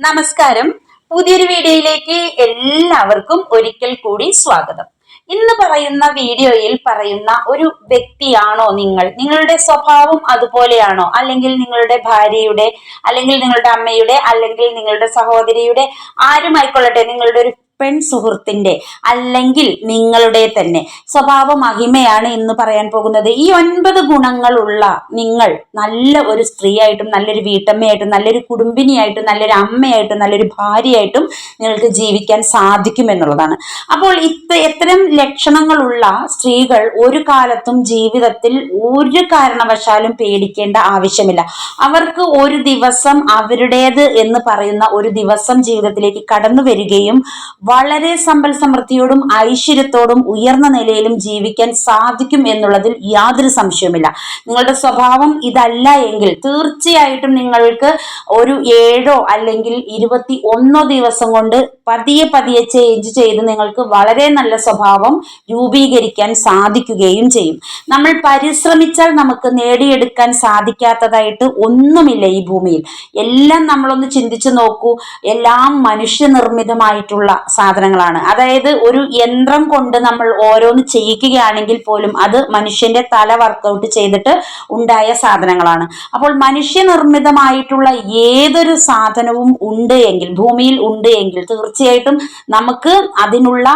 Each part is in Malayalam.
നമസ്കാരം. പുതിയൊരു വീഡിയോയിലേക്ക് എല്ലാവർക്കും ഒരിക്കൽ കൂടി സ്വാഗതം. ഇന്ന് പറയുന്ന വീഡിയോയിൽ പറയുന്ന ഒരു വ്യക്തിയാണോ നിങ്ങൾ? നിങ്ങളുടെ സ്വഭാവം അതുപോലെയാണോ? അല്ലെങ്കിൽ നിങ്ങളുടെ ഭാര്യയുടെ അല്ലെങ്കിൽ നിങ്ങളുടെ അമ്മയുടെ അല്ലെങ്കിൽ നിങ്ങളുടെ സഹോദരിയുടെ? ആരുമായിക്കൊള്ളട്ടെ? നിങ്ങളുടെ ഒരു പെൺ സുഹൃത്തിന്റെ അല്ലെങ്കിൽ നിങ്ങളുടെ തന്നെ. സ്വഭാവ മഹിമയാണ് ഇന്ന് പറയാൻ പോകുന്നത്. ഈ ഒൻപത് ഗുണങ്ങളുള്ള നിങ്ങൾ നല്ല ഒരു സ്ത്രീയായിട്ടും നല്ലൊരു വീട്ടമ്മയായിട്ടും നല്ലൊരു കുടുംബിനിയായിട്ടും നല്ലൊരു അമ്മയായിട്ടും നല്ലൊരു ഭാര്യയായിട്ടും നിങ്ങൾക്ക് ജീവിക്കാൻ സാധിക്കും എന്നുള്ളതാണ്. അപ്പോൾ ഇത്ര എത്തരം ലക്ഷണങ്ങളുള്ള സ്ത്രീകൾ ഒരു കാലത്തും ജീവിതത്തിൽ ഒരു കാരണവശാലും പേടിക്കേണ്ട ആവശ്യമില്ല. അവർക്ക് ഒരു ദിവസം അവരുടേത് എന്ന് പറയുന്ന ഒരു ദിവസം ജീവിതത്തിലേക്ക് കടന്നു വരികയും വളരെ സമ്പൽ സമൃദ്ധിയോടും ഐശ്വര്യത്തോടും ഉയർന്ന നിലയിലും ജീവിക്കാൻ സാധിക്കും എന്നുള്ളതിൽ യാതൊരു സംശയവുമില്ല. നിങ്ങളുടെ സ്വഭാവം ഇതല്ല എങ്കിൽ തീർച്ചയായിട്ടും നിങ്ങൾക്ക് ഒരു ഏഴോ അല്ലെങ്കിൽ ഇരുപത്തി ഒന്നോ ദിവസം കൊണ്ട് പതിയെ പതിയെ ചേഞ്ച് ചെയ്ത് നിങ്ങൾക്ക് വളരെ നല്ല സ്വഭാവം രൂപീകരിക്കാൻ സാധിക്കുകയും ചെയ്യും. നമ്മൾ പരിശ്രമിച്ചാൽ നമുക്ക് നേടിയെടുക്കാൻ സാധിക്കാത്തതായിട്ട് ഒന്നുമില്ല ഈ ഭൂമിയിൽ. എല്ലാം നമ്മളൊന്ന് ചിന്തിച്ചു നോക്കൂ. എല്ലാം മനുഷ്യനിർമ്മിതമായിട്ടുള്ള സാധനങ്ങളാണ്. അതായത് ഒരു യന്ത്രം കൊണ്ട് നമ്മൾ ഓരോന്ന് ചെയ്യിക്കുകയാണെങ്കിൽ പോലും അത് മനുഷ്യന്റെ തല വർക്കൗട്ട് ചെയ്തിട്ട് ഉണ്ടായ സാധനങ്ങളാണ്. അപ്പോൾ മനുഷ്യനിർമ്മിതമായിട്ടുള്ള ഏതൊരു സാധനവും ഉണ്ട് എങ്കിൽ ഭൂമിയിൽ ഉണ്ട് എങ്കിൽ തീർച്ചയായിട്ടും നമുക്ക് അതിനുള്ള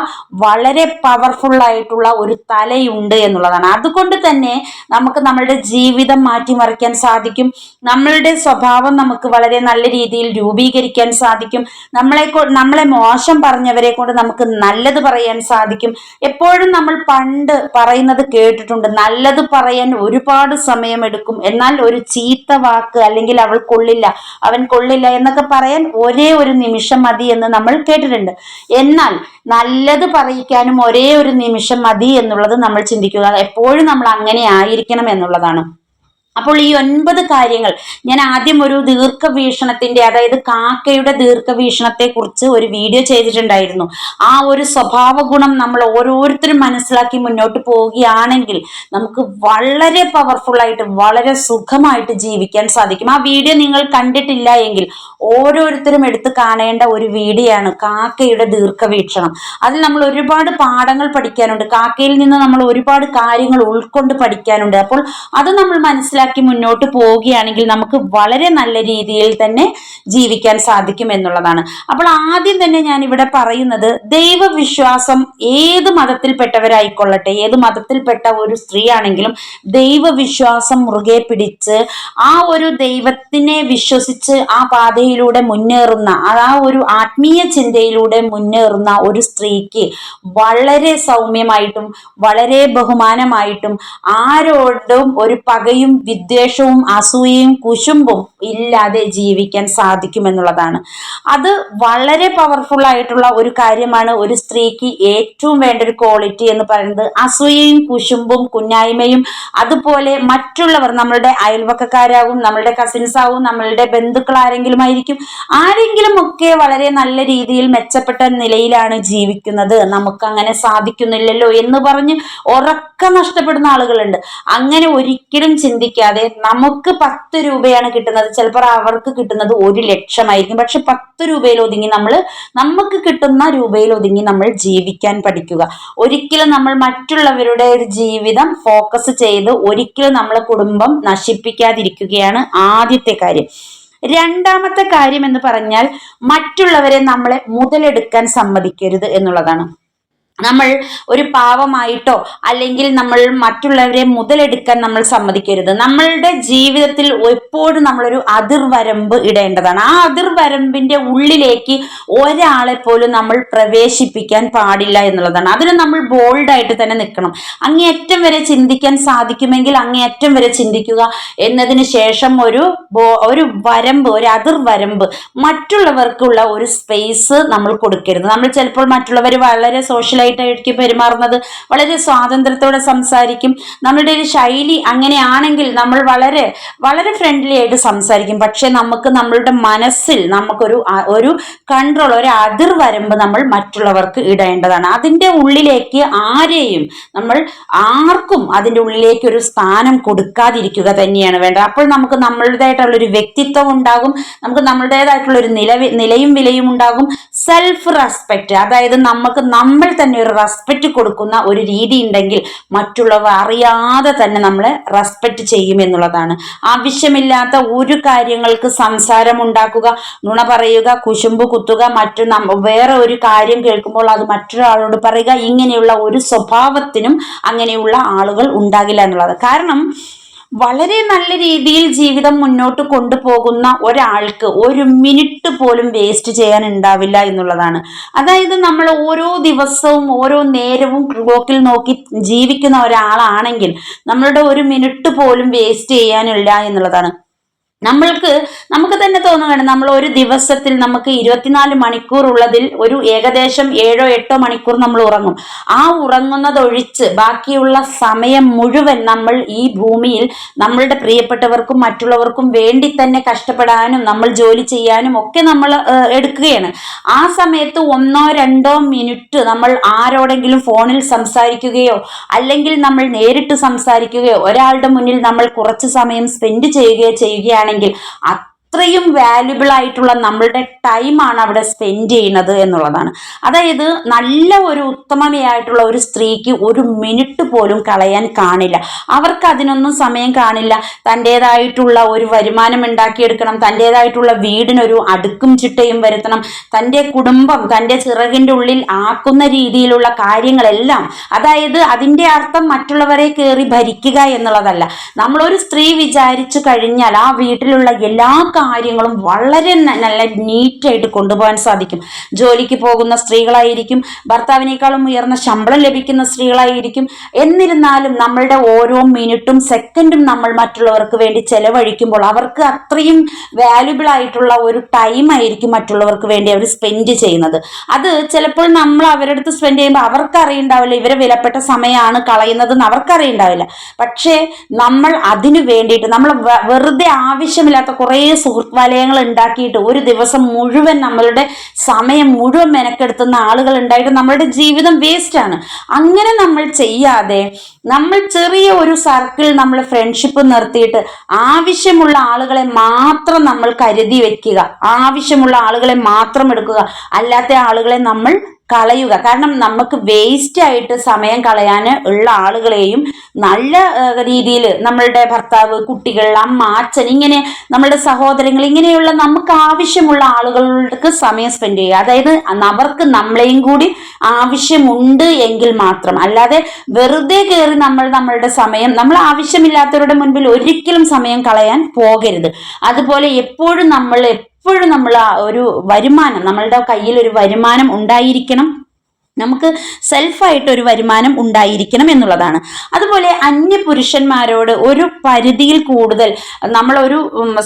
വളരെ പവർഫുൾ ആയിട്ടുള്ള ഒരു തലയുണ്ട് എന്നുള്ളതാണ്. അതുകൊണ്ട് തന്നെ നമുക്ക് നമ്മളുടെ ജീവിതം മാറ്റിമറിക്കാൻ സാധിക്കും. നമ്മളുടെ സ്വഭാവം നമുക്ക് വളരെ നല്ല രീതിയിൽ രൂപീകരിക്കാൻ സാധിക്കും. നമ്മളെ നമ്മളെ മോശം പറഞ്ഞവരെ കൊണ്ട് നമുക്ക് നല്ലത് പറയാൻ സാധിക്കും. എപ്പോഴും നമ്മൾ പണ്ട് പറയുന്നത് കേട്ടിട്ടുണ്ട് നല്ലത് പറയാൻ ഒരുപാട് സമയമെടുക്കും. എന്നാൽ ഒരു ചീത്ത വാക്ക് അല്ലെങ്കിൽ അവൾ കൊള്ളില്ല അവൻ കൊള്ളില്ല എന്നൊക്കെ പറയാൻ ഒരേ ഒരു നിമിഷം മതി എന്ന് നമ്മൾ കേട്ടിട്ടുണ്ട്. എന്നാൽ നല്ലത് പറയിക്കാനും ഒരേ ഒരു നിമിഷം മതി എന്നുള്ളത് നമ്മൾ ചിന്തിക്കുക. എപ്പോഴും നമ്മൾ അങ്ങനെ ആയിരിക്കണം എന്നുള്ളതാണ്. അപ്പോൾ ഈ ഒൻപത് കാര്യങ്ങൾ ഞാൻ ആദ്യം ഒരു ദീർഘവീക്ഷണത്തിന്റെ അതായത് കാക്കയുടെ ദീർഘവീക്ഷണത്തെ കുറിച്ച് ഒരു വീഡിയോ ചെയ്തിട്ടുണ്ടായിരുന്നു. ആ ഒരു സ്വഭാവ ഗുണം നമ്മൾ ഓരോരുത്തരും മനസ്സിലാക്കി മുന്നോട്ട് പോവുകയാണെങ്കിൽ നമുക്ക് വളരെ പവർഫുൾ ആയിട്ട് വളരെ സുഖമായിട്ട് ജീവിക്കാൻ സാധിക്കും. ആ വീഡിയോ നിങ്ങൾ കണ്ടിട്ടില്ല എങ്കിൽ ഓരോരുത്തരും എടുത്ത് കാണേണ്ട ഒരു വീഡിയോ ആണ് കാക്കയുടെ ദീർഘവീക്ഷണം. അതിൽ നമ്മൾ ഒരുപാട് പാഠങ്ങൾ പഠിക്കാനുണ്ട്. കാക്കയിൽ നിന്ന് നമ്മൾ ഒരുപാട് കാര്യങ്ങൾ ഉൾക്കൊണ്ട് പഠിക്കാനുണ്ട്. അപ്പോൾ അത് നമ്മൾ മനസ്സിലാക്കി മുന്നോട്ട് പോവുകയാണെങ്കിൽ നമുക്ക് വളരെ നല്ല രീതിയിൽ തന്നെ ജീവിക്കാൻ സാധിക്കും എന്നുള്ളതാണ്. അപ്പോൾ ആദ്യം തന്നെ ഞാൻ ഇവിടെ പറയുന്നത് ദൈവവിശ്വാസം ഏത് മതത്തിൽപ്പെട്ടവരായിക്കൊള്ളട്ടെ ഏത് മതത്തിൽപ്പെട്ട ഒരു സ്ത്രീ ആണെങ്കിലും ദൈവവിശ്വാസം മുറുകെ പിടിച്ച് ആ ഒരു ദൈവത്തിനെ വിശ്വസിച്ച് ആ പാതയിലൂടെ മുന്നേറുന്ന ആ ഒരു ആത്മീയ ചിന്തയിലൂടെ മുന്നേറുന്ന ഒരു സ്ത്രീക്ക് വളരെ സൗമ്യമായിട്ടും വളരെ ബഹുമാനമായിട്ടും ആരോടും ഒരു പകയും വിദ്വേഷവും അസൂയയും കുശുമ്പും ഇല്ലാതെ ജീവിക്കാൻ സാധിക്കുമെന്നുള്ളതാണ്. അത് വളരെ പവർഫുൾ ആയിട്ടുള്ള ഒരു കാര്യമാണ് ഒരു സ്ത്രീക്ക് ഏറ്റവും വേണ്ട ഒരു ക്വാളിറ്റി എന്ന് പറയുന്നത് അസൂയയും കുശുമ്പും കുഞ്ഞായ്മയും അതുപോലെ മറ്റുള്ളവർ നമ്മളുടെ അയൽവക്കക്കാരാകും നമ്മളുടെ കസിൻസ് ആവും നമ്മളുടെ ബന്ധുക്കൾ ആരെങ്കിലും ആയിരിക്കും. ആരെങ്കിലും ഒക്കെ വളരെ നല്ല രീതിയിൽ മെച്ചപ്പെട്ട നിലയിലാണ് ജീവിക്കുന്നത്. നമുക്ക് അങ്ങനെ സാധിക്കുന്നില്ലല്ലോ എന്ന് പറഞ്ഞ് ഉറക്കം നഷ്ടപ്പെടുന്ന ആളുകളുണ്ട്. അങ്ങനെ ഒരിക്കലും ചിന്തിക്കാതെ നമുക്ക് പത്ത് രൂപയാണ് കിട്ടുന്നത്. ചിലപ്പോൾ അവർക്ക് കിട്ടുന്നത് ഒരു ലക്ഷമായിരിക്കും. പക്ഷെ പത്ത് രൂപയിൽ ഒതുങ്ങി നമ്മൾ നമുക്ക് കിട്ടുന്ന രൂപയിൽ ഒതുങ്ങി നമ്മൾ ജീവിക്കാൻ പഠിക്കുക. ഒരിക്കലും നമ്മൾ മറ്റുള്ളവരുടെ ഒരു ജീവിതം ഫോക്കസ് ചെയ്ത് ഒരിക്കലും നമ്മളെ കുടുംബം നശിപ്പിക്കാതിരിക്കുകയാണ് ആദ്യത്തെ കാര്യം. രണ്ടാമത്തെ കാര്യം എന്ന് പറഞ്ഞാൽ മറ്റുള്ളവരെ നമ്മളെ മുതലെടുക്കാൻ സമ്മതിക്കരുത് എന്നുള്ളതാണ്. നമ്മൾ ഒരു പാവമായിട്ടോ അല്ലെങ്കിൽ നമ്മൾ മറ്റുള്ളവരെ മുതലെടുക്കാൻ നമ്മൾ സമ്മതിക്കരുത്. നമ്മളുടെ ജീവിതത്തിൽ എപ്പോഴും നമ്മളൊരു അതിർവരമ്പ് ഇടേണ്ടതാണ്. ആ അതിർവരമ്പിന്റെ ഉള്ളിലേക്ക് ഒരാളെ പോലും നമ്മൾ പ്രവേശിപ്പിക്കാൻ പാടില്ല എന്നുള്ളതാണ്. അതിന് നമ്മൾ ബോൾഡായിട്ട് തന്നെ നിൽക്കണം. അങ്ങേയറ്റം വരെ ചിന്തിക്കാൻ സാധിക്കുമെങ്കിൽ അങ്ങേയറ്റം വരെ ചിന്തിക്കുക എന്നതിന് ശേഷം ഒരു ഒരു വരമ്പ് ഒരു അതിർവരമ്പ് മറ്റുള്ളവർക്കുള്ള ഒരു സ്പേസ് നമ്മൾ കൊടുക്കരുത്. നമ്മൾ ചിലപ്പോൾ മറ്റുള്ളവർ വളരെ സോഷ്യൽ ആയിരിക്കും പെരുമാറുന്നത്. വളരെ സ്വാതന്ത്ര്യത്തോടെ സംസാരിക്കും. നമ്മളുടെ ഒരു ശൈലി അങ്ങനെയാണെങ്കിൽ നമ്മൾ വളരെ വളരെ ഫ്രണ്ട്ലി ആയിട്ട് സംസാരിക്കും. പക്ഷെ നമുക്ക് നമ്മളുടെ മനസ്സിൽ നമുക്കൊരു ഒരു കൺട്രോൾ ഒരു അതിർ വരുമ്പോൾ നമ്മൾ മറ്റുള്ളവർക്ക് ഇടേണ്ടതാണ്. അതിന്റെ ഉള്ളിലേക്ക് ആരെയും നമ്മൾ ആർക്കും അതിന്റെ ഉള്ളിലേക്ക് ഒരു സ്ഥാനം കൊടുക്കാതിരിക്കുക തന്നെയാണ് വേണ്ടത്. അപ്പോൾ നമുക്ക് നമ്മളുടേതായിട്ടുള്ള ഒരു വ്യക്തിത്വം ഉണ്ടാകും. നമുക്ക് നമ്മളുടേതായിട്ടുള്ള ഒരു നില നിലയും വിലയും ഉണ്ടാകും. സെൽഫ് റെസ്പെക്റ്റ് അതായത് നമുക്ക് നമ്മൾ തന്നെ ഒരു റെസ്പെക്റ്റ് കൊടുക്കുന്ന ഒരു രീതി ഉണ്ടെങ്കിൽ മറ്റുള്ളവർ അറിയാതെ തന്നെ നമ്മളെ റെസ്പെക്റ്റ് ചെയ്യും എന്നുള്ളതാണ്. ആവശ്യമില്ലാത്ത ഒരു കാര്യങ്ങൾക്ക് സംസാരം ഉണ്ടാക്കുക നുണ പറയുക കുശുമ്പ് കുത്തുക മറ്റു വേറെ ഒരു കാര്യം കേൾക്കുമ്പോൾ അത് മറ്റൊരാളോട് പറയുക ഇങ്ങനെയുള്ള ഒരു സ്വഭാവത്തിനും അങ്ങനെയുള്ള ആളുകൾ ഉണ്ടാകില്ല എന്നുള്ളത്. കാരണം വളരെ നല്ല രീതിയിൽ ജീവിതം മുന്നോട്ട് കൊണ്ടുപോകുന്ന ഒരാൾക്ക് ഒരു മിനിറ്റ് പോലും വേസ്റ്റ് ചെയ്യാൻ ഉണ്ടാവില്ല എന്നുള്ളതാണ്. അതായത് നമ്മൾ ഓരോ ദിവസവും ഓരോ നേരവും ക്ലോക്കിൽ നോക്കി ജീവിക്കുന്ന ഒരാളാണെങ്കിൽ നമ്മളുടെ ഒരു മിനിറ്റ് പോലും വേസ്റ്റ് ചെയ്യാനില്ല എന്നുള്ളതാണ്. നമ്മൾക്ക് നമുക്ക് തന്നെ തോന്നുകയാണ് നമ്മൾ ഒരു ദിവസത്തിൽ നമുക്ക് ഇരുപത്തിനാല് മണിക്കൂർ ഉള്ളതിൽ ഒരു ഏകദേശം ഏഴോ എട്ടോ മണിക്കൂർ നമ്മൾ ഉറങ്ങും. ആ ഉറങ്ങുന്നതൊഴിച്ച് ബാക്കിയുള്ള സമയം മുഴുവൻ നമ്മൾ ഈ ഭൂമിയിൽ നമ്മളുടെ പ്രിയപ്പെട്ടവർക്കും മറ്റുള്ളവർക്കും വേണ്ടി തന്നെ കഷ്ടപ്പെടാനും നമ്മൾ ജോലി ചെയ്യാനും ഒക്കെ നമ്മൾ എടുക്കുകയാണ്. ആ സമയത്ത് ഒന്നോ രണ്ടോ മിനിറ്റ് നമ്മൾ ആരോടെങ്കിലും ഫോണിൽ സംസാരിക്കുകയോ അല്ലെങ്കിൽ നമ്മൾ നേരിട്ട് സംസാരിക്കുകയോ ഒരാളുടെ മുന്നിൽ നമ്മൾ കുറച്ച് സമയം സ്പെൻഡ് ചെയ്യുകയോ ചെയ്യുകയാണെങ്കിൽ ആണെങ്കിൽ അത്രയും വാല്യുബിൾ ആയിട്ടുള്ള നമ്മളുടെ ടൈമാണ് അവിടെ സ്പെൻഡ് ചെയ്യുന്നത് എന്നുള്ളതാണ്. അതായത് നല്ല ഒരു ഉത്തമതയായിട്ടുള്ള ഒരു സ്ത്രീക്ക് ഒരു മിനിറ്റ് പോലും കളയാൻ കാണില്ല. അവർക്ക് അതിനൊന്നും സമയം കാണില്ല. തന്റെതായിട്ടുള്ള ഒരു വരുമാനം ഉണ്ടാക്കിയെടുക്കണം തന്റെതായിട്ടുള്ള വീടിനൊരു അടുക്കും ചിട്ടയും വരുത്തണം തന്റെ കുടുംബം തന്റെ ചിറകിന്റെ ഉള്ളിൽ ആക്കുന്ന രീതിയിലുള്ള കാര്യങ്ങളെല്ലാം അതായത് അതിന്റെ അർത്ഥം മറ്റുള്ളവരെ കയറി ഭരിക്കുക എന്നുള്ളതല്ല. നമ്മളൊരു സ്ത്രീ വിചാരിച്ചു കഴിഞ്ഞാൽ ആ വീട്ടിലുള്ള എല്ലാ കാര്യങ്ങളും വളരെ നല്ല നീറ്റായിട്ട് കൊണ്ടുപോകാൻ സാധിക്കും. ജോലിക്ക് പോകുന്ന സ്ത്രീകളായിരിക്കും ഭർത്താവിനേക്കാളും ഉയർന്ന ശമ്പളം ലഭിക്കുന്ന സ്ത്രീകളായിരിക്കും. എന്നിരുന്നാലും നമ്മളുടെ ഓരോ മിനിറ്റും സെക്കൻഡും നമ്മൾ മറ്റുള്ളവർക്ക് വേണ്ടി ചെലവഴിക്കുമ്പോൾ അവർക്ക് അത്രയും വാല്യുബിൾ ആയിട്ടുള്ള ഒരു ടൈം ആയിരിക്കും മറ്റുള്ളവർക്ക് വേണ്ടി അവർ സ്പെൻഡ് ചെയ്യുന്നത്. അത് ചിലപ്പോൾ നമ്മൾ അവരുടെ അടുത്ത് സ്പെൻഡ് ചെയ്യുമ്പോൾ അവർക്ക് അറിയണ്ടാവില്ല ഇവരെ വിലപ്പെട്ട സമയമാണ് കളയുന്നത് എന്ന് അവർക്ക് അറിയണ്ടാവില്ല. പക്ഷേ നമ്മൾ അതിനു വേണ്ടിയിട്ട് നമ്മൾ വെറുതെ ആവശ്യമില്ലാത്ത കുറേ സുഹൃത്ത് വലയങ്ങൾ ഉണ്ടാക്കിയിട്ട് ഒരു ദിവസം മുഴുവൻ നമ്മളുടെ സമയം മുഴുവൻ മെനക്കെടുത്തുന്ന ആളുകൾ ഉണ്ടായിട്ട് നമ്മളുടെ ജീവിതം വേസ്റ്റ് ആണ്. അങ്ങനെ നമ്മൾ ചെയ്യാതെ നമ്മൾ ചെറിയ ഒരു സർക്കിൾ നമ്മൾ ഫ്രണ്ട്ഷിപ്പ് നിർത്തിയിട്ട് ആവശ്യമുള്ള ആളുകളെ മാത്രം നമ്മൾ കരുതി വെക്കുക. ആവശ്യമുള്ള ആളുകളെ മാത്രം എടുക്കുക. അല്ലാത്ത ആളുകളെ നമ്മൾ കളയുക. കാരണം നമുക്ക് വേസ്റ്റ് ആയിട്ട് സമയം കളയാൻ ഉള്ള ആളുകളെയും നല്ല രീതിയിൽ നമ്മളുടെ ഭർത്താവ് കുട്ടികൾ അമ്മ അച്ഛൻ ഇങ്ങനെ നമ്മളുടെ സഹോദരങ്ങൾ ഇങ്ങനെയുള്ള നമുക്ക് ആവശ്യമുള്ള ആളുകൾക്ക് സമയം സ്പെൻഡ് ചെയ്യുക. അതായത് അവർക്ക് നമ്മളെയും കൂടി ആവശ്യമുണ്ട് എങ്കിൽ മാത്രം. അല്ലാതെ വെറുതെ കയറി നമ്മൾ നമ്മളുടെ സമയം നമ്മൾ ആവശ്യമില്ലാത്തവരുടെ മുൻപിൽ ഒരിക്കലും സമയം കളയാൻ പോകരുത്. അതുപോലെ എപ്പോഴും നമ്മൾ എപ്പോഴും നമ്മൾ ആ ഒരു വരുമാനം നമ്മളുടെ കയ്യിൽ ഒരു വരുമാനം ഉണ്ടായിരിക്കണം. നമുക്ക് സെൽഫായിട്ട് ഒരു വരുമാനം ഉണ്ടായിരിക്കണം എന്നുള്ളതാണ്. അതുപോലെ അന്യ പുരുഷന്മാരോട് ഒരു പരിധിയിൽ കൂടുതൽ നമ്മളൊരു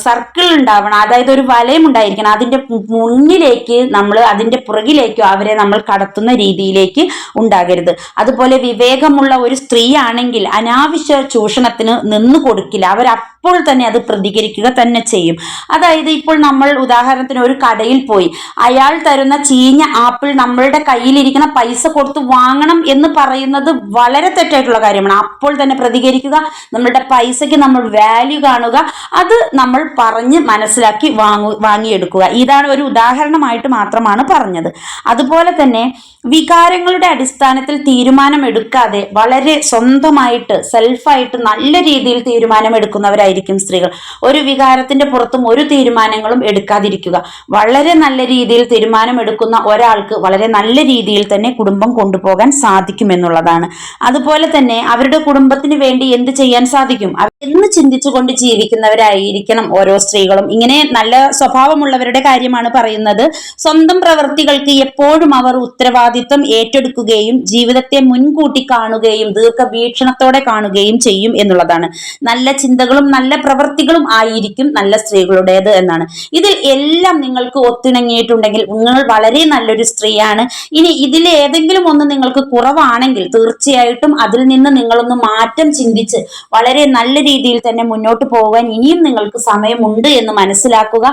സർക്കിൾ ഉണ്ടാവണം അതായത് ഒരു വലയം ഉണ്ടായിരിക്കണം അതിന്റെ മുന്നിലേക്ക് നമ്മൾ അതിന്റെ പുറകിലേക്കോ അവരെ നമ്മൾ കടത്തുന്ന രീതിയിലേക്ക് ഉണ്ടാകരുത്. അതുപോലെ വിവേകമുള്ള ഒരു സ്ത്രീ ആണെങ്കിൽ അനാവശ്യ ചൂഷണത്തിന് നിന്ന് കൊടുക്കില്ല. അവർ അപ്പോൾ തന്നെ അത് പ്രതികരിക്കുക തന്നെ ചെയ്യും. അതായത് ഇപ്പോൾ നമ്മൾ ഉദാഹരണത്തിന് ഒരു കടയിൽ പോയി അയാൾ തരുന്ന ചീഞ്ഞ ആപ്പിൾ നമ്മളുടെ കയ്യിലിരിക്കുന്ന പൈസ കൊടുത്ത് വാങ്ങണം എന്ന് പറയുന്നത് വളരെ തെറ്റായിട്ടുള്ള കാര്യമാണ്. അപ്പോൾ തന്നെ പ്രതികരിക്കുക നമ്മളുടെ പൈസയ്ക്ക് നമ്മൾ വാല്യൂ കാണുക അത് നമ്മൾ പറഞ്ഞ് മനസ്സിലാക്കി വാങ്ങു വാങ്ങിയെടുക്കുക. ഇതാണ് ഒരു ഉദാഹരണമായിട്ട് മാത്രമാണ് പറഞ്ഞത്. അതുപോലെ തന്നെ വികാരങ്ങളുടെ അടിസ്ഥാനത്തിൽ തീരുമാനം എടുക്കാതെ വളരെ സ്വന്തമായിട്ട് സെൽഫായിട്ട് നല്ല രീതിയിൽ തീരുമാനം എടുക്കുന്നവരായിരിക്കും സ്ത്രീകൾ. ഒരു വികാരത്തിന്റെ പുറത്തും ഒരു തീരുമാനങ്ങളും എടുക്കാതിരിക്കുക. വളരെ നല്ല രീതിയിൽ തീരുമാനം എടുക്കുന്ന ഒരാൾക്ക് വളരെ നല്ല രീതിയിൽ തന്നെ കുടുംബം കൊണ്ടുപോകാൻ സാധിക്കും എന്നുള്ളതാണ് അതുപോലെ തന്നെ അവരുടെ കുടുംബത്തിന് വേണ്ടി എന്ത് ചെയ്യാൻ സാധിക്കും? എന്ന് ചിന്തിച്ചുകൊണ്ട് ജീവിക്കുന്നവരായിരിക്കണം ഓരോ സ്ത്രീകളും. ഇങ്ങനെ നല്ല സ്വഭാവമുള്ളവരുടെ കാര്യമാണ് പറയുന്നത്. സ്വന്തം പ്രവൃത്തികൾക്ക് എപ്പോഴും അവർ ഉത്തരവാദിത്വം ഏറ്റെടുക്കുകയും ജീവിതത്തെ മുൻകൂട്ടി കാണുകയും ദീർഘവീക്ഷണത്തോടെ കാണുകയും ചെയ്യും എന്നുള്ളതാണ്. നല്ല ചിന്തകളും നല്ല പ്രവൃത്തികളും ആയിരിക്കും നല്ല സ്ത്രീകളുടേത് എന്നാണ്. ഇതിൽ എല്ലാം നിങ്ങൾക്ക് ഒത്തിണങ്ങിയിട്ടുണ്ടെങ്കിൽ നിങ്ങൾ വളരെ നല്ലൊരു സ്ത്രീയാണ്. ഇനി ഇതിലെ ഏതെങ്കിലും ഒന്ന് നിങ്ങൾക്ക് കുറവാണെങ്കിൽ തീർച്ചയായിട്ടും അതിൽ നിന്ന് നിങ്ങളൊന്ന് മാറ്റം ചിന്തിച്ച് വളരെ നല്ല രീതിയിൽ തന്നെ മുന്നോട്ട് പോകാൻ ഇനിയും നിങ്ങൾക്ക് സമയമുണ്ട് എന്ന് മനസ്സിലാക്കുക.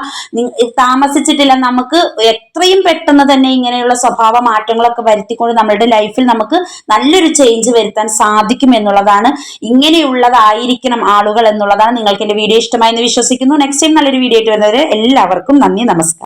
താമസിച്ചിട്ടില്ല നമുക്ക് എത്രയും പെട്ടെന്ന് തന്നെ ഇങ്ങനെയുള്ള സ്വഭാവ മാറ്റങ്ങളൊക്കെ വരുത്തിക്കൊണ്ട് നമ്മുടെ ലൈഫിൽ നമുക്ക് നല്ലൊരു ചേഞ്ച് വരുത്താൻ സാധിക്കും എന്നുള്ളതാണ്. ഇങ്ങനെയുള്ളതായിരിക്കണം ആളുകൾ എന്നുള്ളതാണ് നിങ്ങൾക്ക് എന്റെ വീഡിയോ ഇഷ്ടമായി എന്ന് വിശ്വസിക്കുന്നു. നെക്സ്റ്റ് ടൈം നല്ലൊരു വീഡിയോ ആയിട്ട് വരുന്നവരെ എല്ലാവർക്കും നന്ദി നമസ്കാരം.